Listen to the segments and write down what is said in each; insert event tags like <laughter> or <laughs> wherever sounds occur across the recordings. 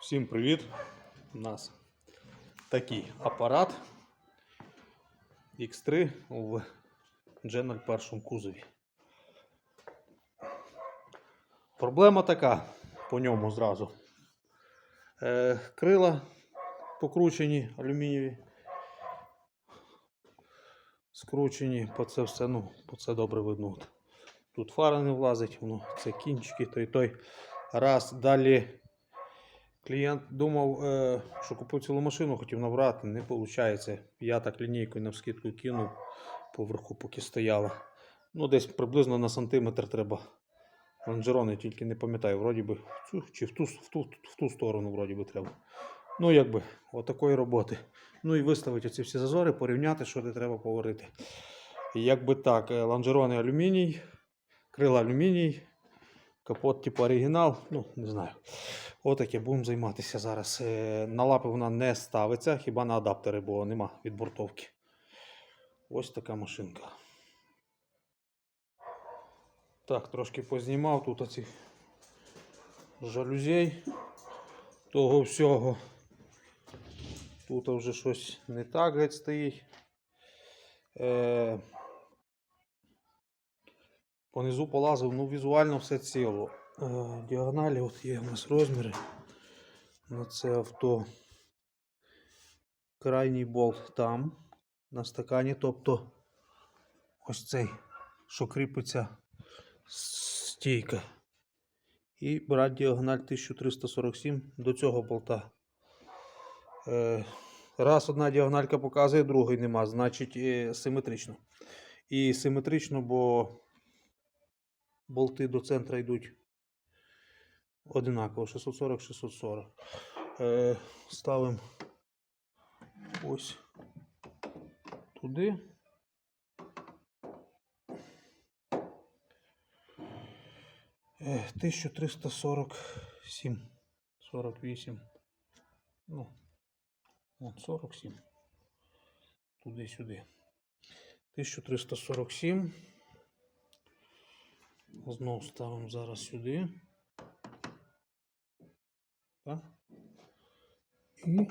Всім привіт! У нас такий апарат X3 в G01 першому кузові. Проблема така по ньому зразу. Е, крила покручені, алюмінієві. Скручені, по це все, ну, по це добре видно. Тут фара не влазить, воно це кінчики, той той. Раз, далі клієнт думав, е, що купив цілу машину, хотів набрати, не виходить. Я так лінійкою навскидку кинув поверху, поки стояла. Ну, десь приблизно на сантиметр треба лонжерони, тільки не пам'ятаю, вроді би чи в ту, в ту, в ту сторону вроді би треба. Ну, якби, отакої роботи. Ну і виставити ці всі зазори, порівняти, що де треба поварити. Якби так, е, лонжерони алюміній, крила алюміній, капот типу оригінал, ну, не знаю. Отаке будемо займатися зараз. Е, На лапи вона не ставиться, хіба на адаптери, бо нема відбортовки. Ось така машинка. Так, трошки познімав тут оці жалюзей того всього. Тут вже щось не так геть стоїть. Е, понизу полазив, ну візуально все ціло. Е, діагоналі от є у нас розміри на це авто. Крайній болт там, на стакані, тобто ось цей, що кріпиться стійка. І брати діагональ 1347 до цього болта. Е, раз одна діагональка показує, другої нема, значить е, симетрично. І симетрично, бо болти до центра йдуть одинаково 640-640. Е, ставимо ось туди. Е, 1347, 48. Ну, от 47. Туди-сюди. 1347. Знову ставимо зараз сюди. Так. І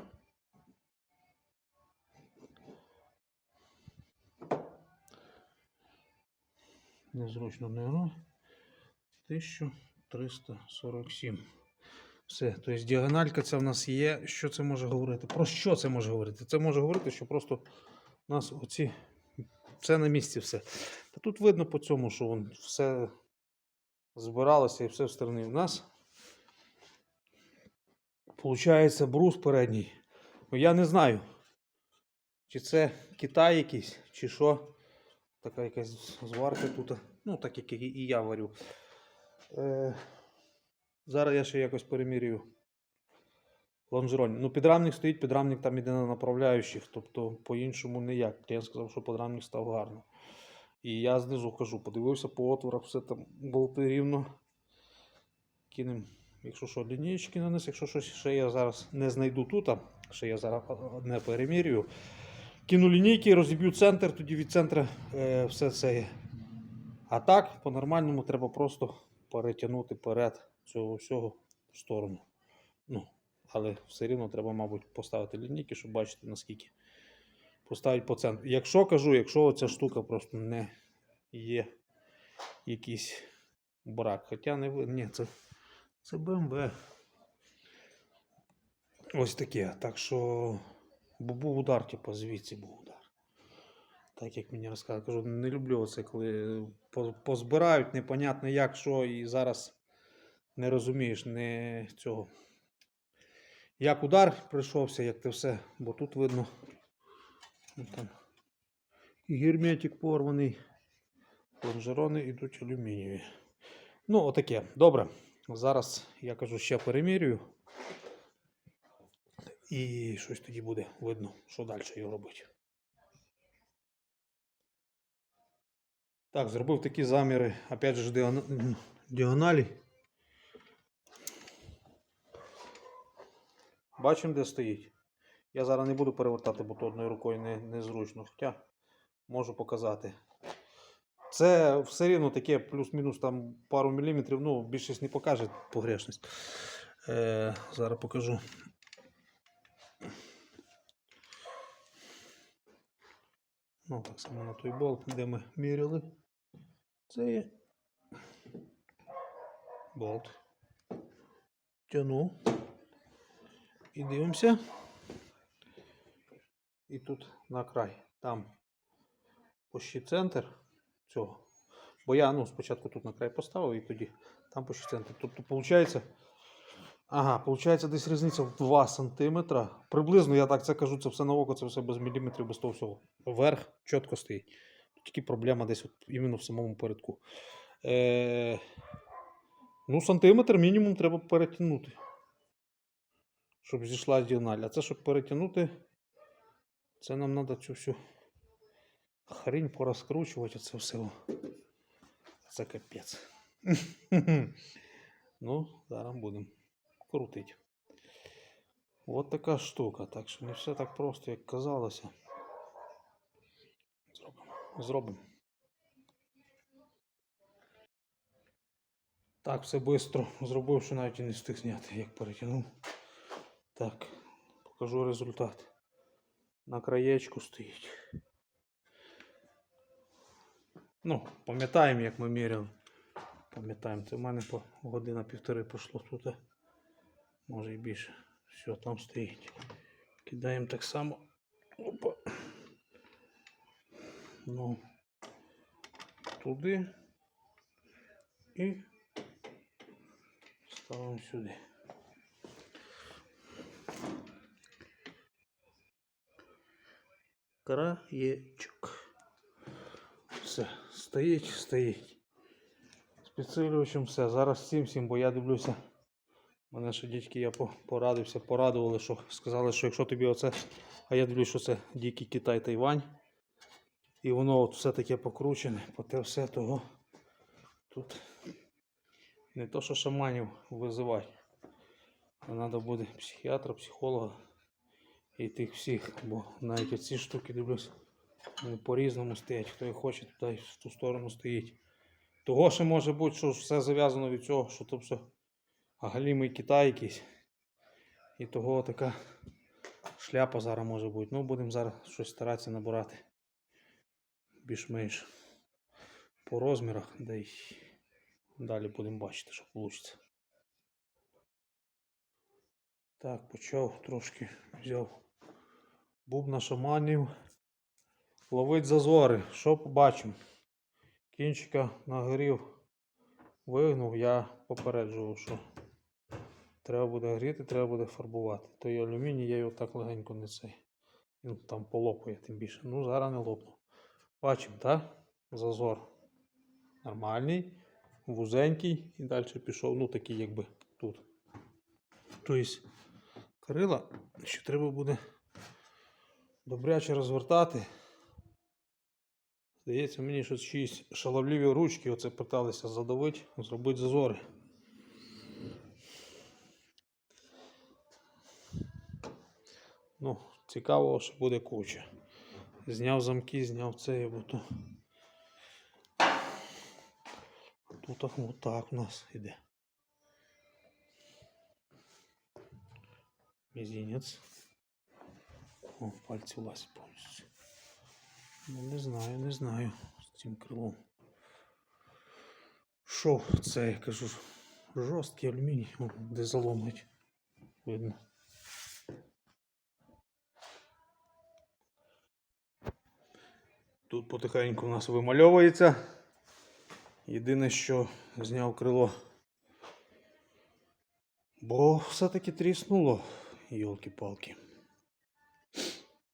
незручно не воно. 1347. Все, тобто діагональка це в нас є. Що це може говорити? Про що це може говорити? Це може говорити, що просто у нас оці. Це на місці все. Та тут видно по цьому, що вон все збиралося і все в сторони. У нас Получається брус передній. Ну, я не знаю, чи це Китай якийсь, чи що. Така якась зварка тут. Ну, так як і я варю. Е, зараз я ще якось перемірюю лонжероні. Ну, підрамник стоїть, підрамник там іде на направляючих, тобто по-іншому ніяк. Я сказав, що підрамник став гарно. І я знизу кажу, подивився по отворах, все там болти рівно. Кинемо, якщо що, лінієчки нанес, якщо щось ще я зараз не знайду тут, ще я зараз одне перемірюю. Кину лінійки, розіб'ю центр, тоді від центра е, все це є. А так, по-нормальному треба просто перетягнути перед цього всього в сторону. Ну, але все рівно треба, мабуть, поставити лінійки, щоб бачити наскільки. Поставити по центру. Якщо кажу, якщо ця штука просто не є якийсь брак. Хоча не ні, це, це BMW. Ось таке. Так що був удар, типу, звідси був удар. Так як мені розказали, кажу, не люблю це, коли позбирають, непонятно як, що, і зараз не розумієш не цього. Як удар прийшовся, як те все, бо тут видно. ну, Там, і герметик порваний, лонжерони йдуть алюмінієві. Ну, отаке. Добре. Зараз я кажу, ще перемірюю. І щось тоді буде видно, що далі його робити. Так, зробив такі заміри, опять же, діагоналі. Бачимо, де стоїть. Я зараз не буду перевертати, бо то одною рукою не, незручно. Хоча можу показати. Це все рівно таке плюс-мінус там пару міліметрів, ну, більшість не покаже погрешність. Е, зараз покажу. Ну, так само на той болт, де ми міряли. Це є болт. Тяну. І дивимося. І тут на край. Там почти центр цього. Бо я ну, спочатку тут на край поставив і тоді там почти центр. Тобто, виходить, ага, виходить десь різниця в 2 см. Приблизно, я так це кажу, це все на око, це все без міліметрів, без того всього. Вверх чітко стоїть. Тільки проблема десь от, іменно в самому передку. Е, ну, сантиметр мінімум треба перетягнути. Щоб зійшла діагональ. А це щоб перетягнути, це нам треба цю всю хрінь порозкручувати це все. Це капець. <laughs> ну, зараз будемо крутити. От така штука. Так що не все так просто, як казалося. Зробимо. Зробимо. Так, все швидко зробив, що навіть і не встиг зняти, як перетягнув. Так, покажу результат. На краєчку стоїть. Ну, пам'ятаємо, як ми міряли. Пам'ятаємо, це в мене по година півтори пройшло тут. Може і більше. Все, там стоїть. Кидаємо так само. Опа. Ну, туди і ставимо сюди. Краєчок. Стоїть, стоїть. З підсилювачем все. Зараз всім всім, бо я дивлюся. Мене ще дядьки, я порадився, порадували, що сказали, що якщо тобі оце. А я дивлюсь, що це дикий Китай Тайвань. І воно от все таке покручене, по те все того. Тут не то, що шаманів визивати. А треба буде психіатра, психолога і тих всіх. Бо навіть оці штуки дивлюсь. Вони по-різному стоять. Хто і хоче, туди в ту сторону стоїть. Того ще може бути, що все зав'язано від цього, що то все галімий Китай якийсь. І того така шляпа зараз може бути. Ну, будемо зараз щось старатися набирати. Більш-менш по розмірах, да й далі будемо бачити, що вийде. Так, почав трошки взяв бубна шаманів. Ловить зазори. Що побачимо? Кінчика нагорів, вигнув, я попереджував, що треба буде гріти, треба буде фарбувати. Той алюміній, я його так легенько не цей. Він там полопає тим більше. Ну, зараз не лопну. Бачимо, так? Зазор. Нормальний, вузенький і далі пішов, ну такий якби тут. Тобто крила ще треба буде добряче розвертати. Здається, мені що чиїсь шаловливі ручки оце питалися задавити, зробити зазори. Ну, цікаво, що буде куча. Зняв замки, зняв це, бо то. Тут отак у нас іде. Мізінець. О, пальці влазять повністю. Ну, не знаю, не знаю з цим крилом. Що це, я кажу, жорсткий алюміній, де заломить. Видно. Тут потихеньку у нас вимальовується. Єдине, що зняв крило. Бо все-таки тріснуло, йолки-палки.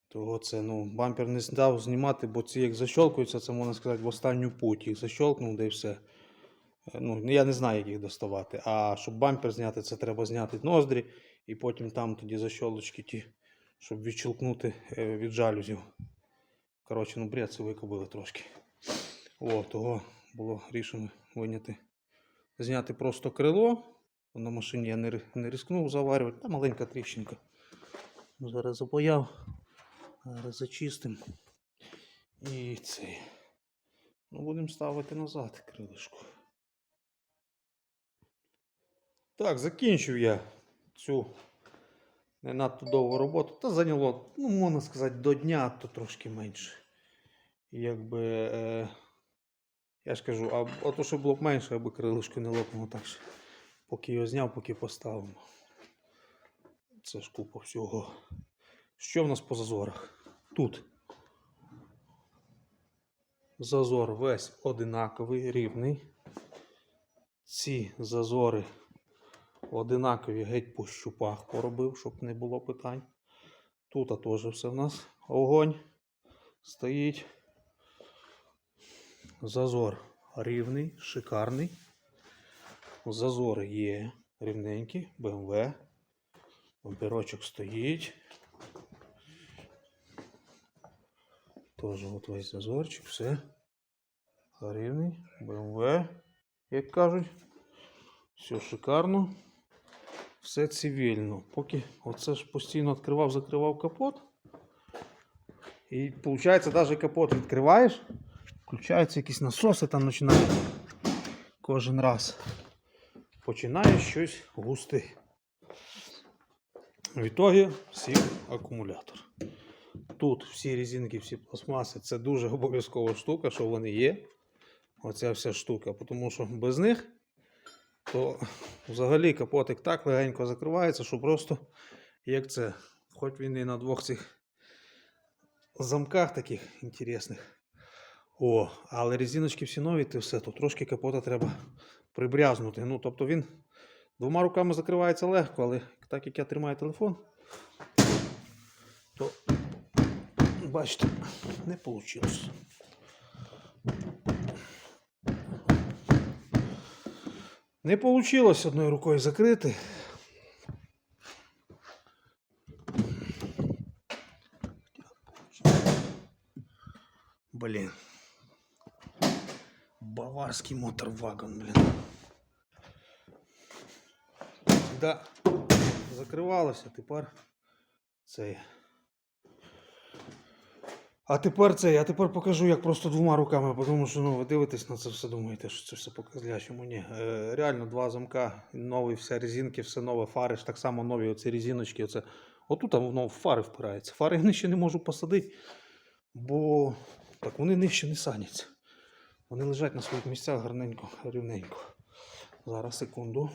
Того це, ну, бампер не здав знімати, бо ці як защолкуються, це можна сказати в останню путь. Їх защолкнув, да і все. Е, Ну, я не знаю, як їх доставати. А щоб бампер зняти, це треба зняти ноздрі і потім там тоді защолочки ті, щоб відщелкнути е, від жалюзів. Коротше, ну бред це викобили трошки. О, того було рішено виняти. Зняти просто крило. На машині я не, ри- не рискнув заварювати. Та маленька тріщинка. Зараз запаяв. Зараз зачистим. І цей. Ну, будемо ставити назад крилишку. Так, закінчив я цю не надто довгу роботу, та зайняло, ну, можна сказати, до дня, то трошки менше. Якби, е, я ж кажу, а, а то, що було б менше, аби крилишко не лопнуло так що поки його зняв, поки поставимо. Це ж купа всього. Що в нас по зазорах? Тут. Зазор весь одинаковий, рівний. Ці зазори одинакові геть по щупах поробив, щоб не було питань. Тут теж все в нас огонь стоїть. Зазор рівний, шикарний. Зазори є рівненькі, BMW. Бамперочок стоїть. Тоже от весь зазорчик, все. Рівний, BMW, як кажуть. Все шикарно. Все цивільно. Поки оце ж постійно відкривав, закривав капот. І виходить, навіть капот відкриваєш, включаються якісь насоси, там починають кожен раз. Починає щось густи. В ітогі сів акумулятор. Тут всі резинки, всі пластмаси це дуже обов'язкова штука, що вони є. Оця вся штука. Тому що без них то взагалі капотик так легенько закривається, що просто як це, хоч він і на двох цих замках таких інтересних. О, але резиночки всі нові, ти все, то трошки капота треба прибрязнути. Ну, тобто він двома руками закривається легко, але так як я тримаю телефон, то бачите, не вийшло. Не вийшло одною рукою закрити. Блін. Баварський моторвагон, блін. Да, закривалося, тепер цей. А тепер це, я тепер покажу, як просто двома руками, тому що ну, ви дивитесь на це все, думаєте, що це все по-козлячому. Ні. Е, реально два замка, нові, вся резинки, все нове, фари ж так само нові, оці резиночки. Оце. Отут там воно в фари впирається. Фари я нижче не можу посадити, бо так вони нижче не саняться. Вони лежать на своїх місцях гарненько, рівненько. Зараз секунду.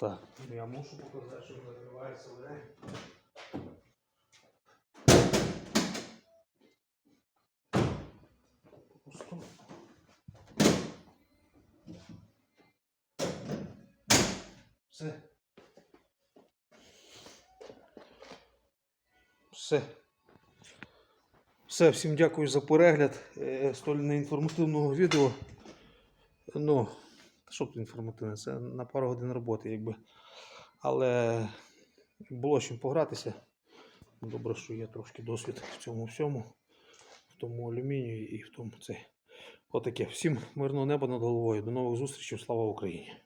Так, я мушу показати, що закривається легенько. Просто. Все. Все. Все, всім дякую за перегляд е, столь неінформативного відео. Ну, що тут інформативне? Це на пару годин роботи, якби. Але було чим погратися. Добре, що є трошки досвід в цьому всьому, в тому алюмінію і в тому цей. Отаке. Всім мирного неба над головою. До нових зустрічей. Слава Україні!